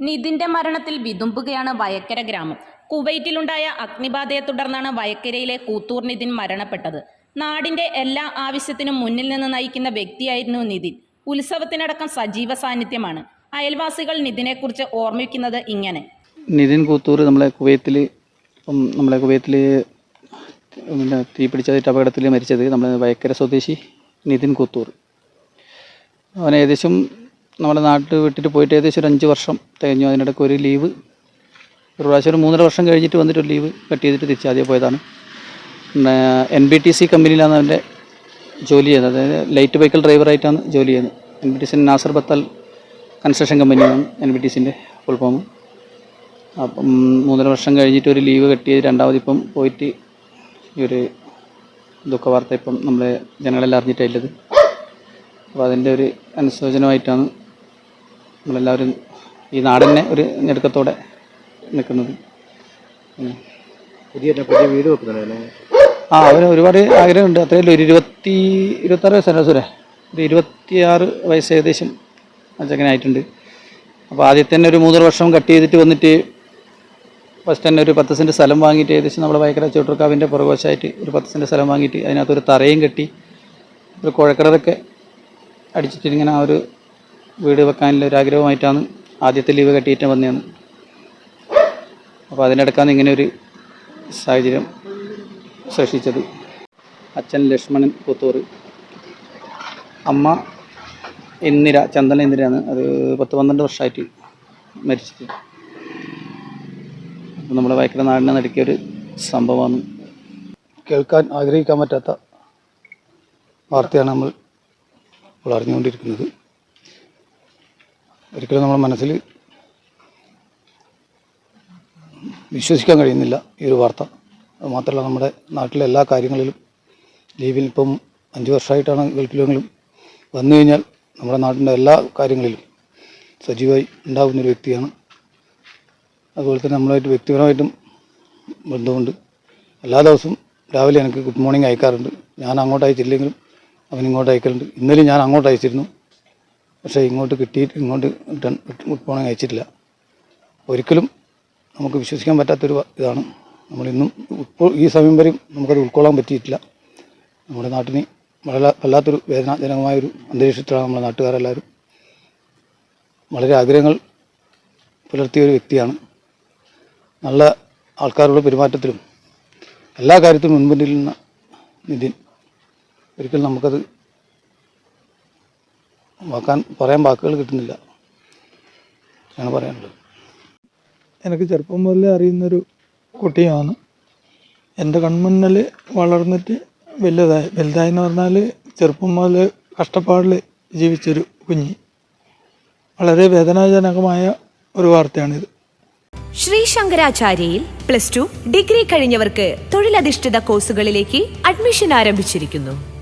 നിതിന്റെ മരണത്തിൽ വിതുമ്പുകയാണ് വയക്കര ഗ്രാമം. കുവൈറ്റിലുണ്ടായ അഗ്നിബാധയെ തുടർന്നാണ് വയക്കരയിലെ കൂത്തൂർ നിതിൻ മരണപ്പെട്ടത്. നാടിന്റെ എല്ലാ ആവശ്യത്തിനും മുന്നിൽ നിന്ന് നയിക്കുന്ന വ്യക്തിയായിരുന്നു നിതിൻ. ഉത്സവത്തിനടക്കം സജീവ സാന്നിധ്യമാണ്. അയൽവാസികൾ നിതിനെക്കുറിച്ച് ഓർമ്മിക്കുന്നത് ഇങ്ങനെ. നിതിൻ കൂത്തൂർ നമ്മളെ കുവൈത്തിൽ നമ്മളെ കുവൈത്തിൽ പിന്നെ തീ പിടിച്ചതായിട്ട് അപകടത്തിൽ മരിച്ചത് നമ്മളെ വയക്കര സ്വദേശി നിതിൻ കൂത്തൂർ. അവൻ ഏകദേശം നമ്മുടെ നാട്ടിൽ വിട്ടിട്ട് പോയിട്ട് ഏകദേശം ഒരു അഞ്ച് വർഷം തികഞ്ഞു അതിനിടയ്ക്ക് ഒരു ലീവ് ഒരു പ്രാവശ്യം ഒരു മൂന്നര വർഷം കഴിഞ്ഞിട്ട് വന്നിട്ട് ഒരു ലീവ് കട്ട് ചെയ്തിട്ട് തിരിച്ച് ആദ്യം പോയതാണ്. എൻ ബി ടി സി കമ്പനിയിലാണ് അവന്റെ ജോലി ചെയ്യുന്നത് അതായത് ലൈറ്റ് വെഹിക്കിൾ ഡ്രൈവറായിട്ടാണ് ജോലി ചെയ്യുന്നത് N B T C Nasser ബത്തൽ construction കമ്പനിയാണ് എൻ ബി ടി സിന്റെ ഫുൾ അപ്പം മൂന്നര വർഷം കഴിഞ്ഞിട്ട് ഒരു ലീവ് കെട്ടി രണ്ടാമത് ഇപ്പം പോയിട്ട് ഈ ഒരു ദുഃഖവാർത്ത ഇപ്പം നമ്മളെ ജനങ്ങളെല്ലാം അറിഞ്ഞിട്ടുള്ളത് അപ്പോൾ അതിന്റെ ഒരു അനുശോചനമായിട്ടാണ് നമ്മളെല്ലാവരും ഈ നാടിനെ ഒരു ഞെടുക്കത്തോടെ നിൽക്കുന്നത്. പുതിയ പുതിയ വീട് ആ അവന് ഒരുപാട് ആഗ്രഹമുണ്ട്. അത്രയല്ല ഒരു ഇരുപത്തി ഇരുപത്താറ് വയസ്സല്ല സുരേ? ഒരു ഇരുപത്തിയാറ് വയസ്സ് ഏകദേശം അച്ചങ്ങനായിട്ടുണ്ട് അപ്പോൾ ആദ്യത്തെ തന്നെ ഒരു മൂന്നര വർഷം കട്ട് ചെയ്തിട്ട് വന്നിട്ട് ഫസ്റ്റ് തന്നെ ഒരു പത്ത് സെന്റ് സ്ഥലം വാങ്ങിയിട്ട് ഏകദേശം നമ്മുടെ വയക്കര ചോട്ടർക്കാവിന്റെ പുറകുവശമായിട്ട് ഒരു പത്ത് സെന്റ് സ്ഥലം വാങ്ങിയിട്ട് അതിനകത്തൊരു തറയും കെട്ടി ഒരു കുഴക്കിടറൊക്കെ അടിച്ചിട്ട് ഇങ്ങനെ ആ ഒരു വീട് വെക്കാനുള്ള ഒരു ആഗ്രഹമായിട്ടാണ് ആദ്യത്തെ ലീവ് കെട്ടിയിട്ട് വന്നതെന്ന്. അപ്പോൾ അതിനിടക്കാണ് ഇങ്ങനെ ഒരു സാഹചര്യം സൃഷ്ടിച്ചത്. അച്ഛൻ ലക്ഷ്മണൻ പുത്തൂർ. അമ്മ ഇന്ദിര ചന്ദന ഇന്ദിരയാണ്. അത് പത്ത് പന്ത്രണ്ട് വർഷമായിട്ട് അപ്പോൾ നമ്മുടെ വയക്കര നാടിനെ നടക്കിയൊരു സംഭവമാണ്. കേൾക്കാൻ ആഗ്രഹിക്കാൻ പറ്റാത്ത വാർത്തയാണ് നമ്മൾ വളർന്നുകൊണ്ടിരിക്കുന്നത്. ഒരിക്കലും നമ്മുടെ മനസ്സിൽ വിശ്വസിക്കാൻ കഴിയുന്നില്ല ഈ ഒരു വാർത്ത. അത് മാത്രമല്ല നമ്മുടെ നാട്ടിലെ എല്ലാ കാര്യങ്ങളിലും ലീവിൽ ഇപ്പം അഞ്ച് വർഷമായിട്ടാണ് ഗൾഫിലെങ്കിലും വന്നു കഴിഞ്ഞാൽ നമ്മുടെ നാട്ടിന്റെ എല്ലാ കാര്യങ്ങളിലും സജീവമായി ഉണ്ടാകുന്നൊരു വ്യക്തിയാണ്. അതുപോലെ തന്നെ നമ്മളായിട്ട് വ്യക്തിപരമായിട്ടും ബന്ധമുണ്ട്. എല്ലാ ദിവസവും രാവിലെ എനിക്ക് ഗുഡ് മോർണിംഗ് അയക്കാറുണ്ട്. ഞാൻ അങ്ങോട്ട് അയച്ചില്ലെങ്കിലും അവൻ ഇങ്ങോട്ട് അയക്കലുണ്ട്. ഇന്നലെ ഞാൻ അങ്ങോട്ട് അയച്ചിരുന്നു. പക്ഷേ ഇങ്ങോട്ട് കിട്ടിയിട്ട് ഇങ്ങോട്ട് ഗുഡ് മോർണിംഗ് അയച്ചിട്ടില്ല ഒരിക്കലും നമുക്ക് വിശ്വസിക്കാൻ പറ്റാത്തൊരു ഇതാണ്. നമ്മളിന്നും ഇപ്പോൾ ഈ സമയം വരെയും നമുക്കത് ഉൾക്കൊള്ളാൻ പറ്റിയിട്ടില്ല. നമ്മുടെ നാട്ടിന് വളരെ വല്ലാത്തൊരു വേദനാജനകമായൊരു അന്തരീക്ഷത്തിലാണ് നമ്മുടെ നാട്ടുകാരെല്ലാവരും. വളരെ ആഗ്രഹങ്ങൾ പുലർത്തിയ ഒരു വ്യക്തിയാണ്. നല്ല ആൾക്കാരുടെ പെരുമാറ്റത്തിലും എല്ലാ കാര്യത്തിലും മുൻപിൽ നിന്ന നിതിൻ ഒരിക്കലും നമുക്കത് വാക്കാൻ പറയാൻ വാക്കുകൾ കിട്ടുന്നില്ല. ആണ് പറയാനുള്ളത്. എനിക്ക് ചെറുപ്പം മുതലേ അറിയുന്നൊരു കുട്ടിയാണ്. എന്റെ കൺമുന്നിൽ വളർന്നിട്ട് വലുതായി വലുതായി എന്ന് പറഞ്ഞാൽ ചെറുപ്പം മുതൽ കഷ്ടപ്പാടിൽ ജീവിച്ചൊരു കുഞ്ഞ്. വളരെ വേദനാജനകമായ ഒരു വാർത്തയാണിത്. ശ്രീ ശങ്കരാചാര്യയിൽ പ്ലസ് ടു ഡിഗ്രി കഴിഞ്ഞവർക്ക് തൊഴിലധിഷ്ഠിത കോഴ്സുകളിലേക്ക് അഡ്മിഷൻ ആരംഭിച്ചിരിക്കുന്നു.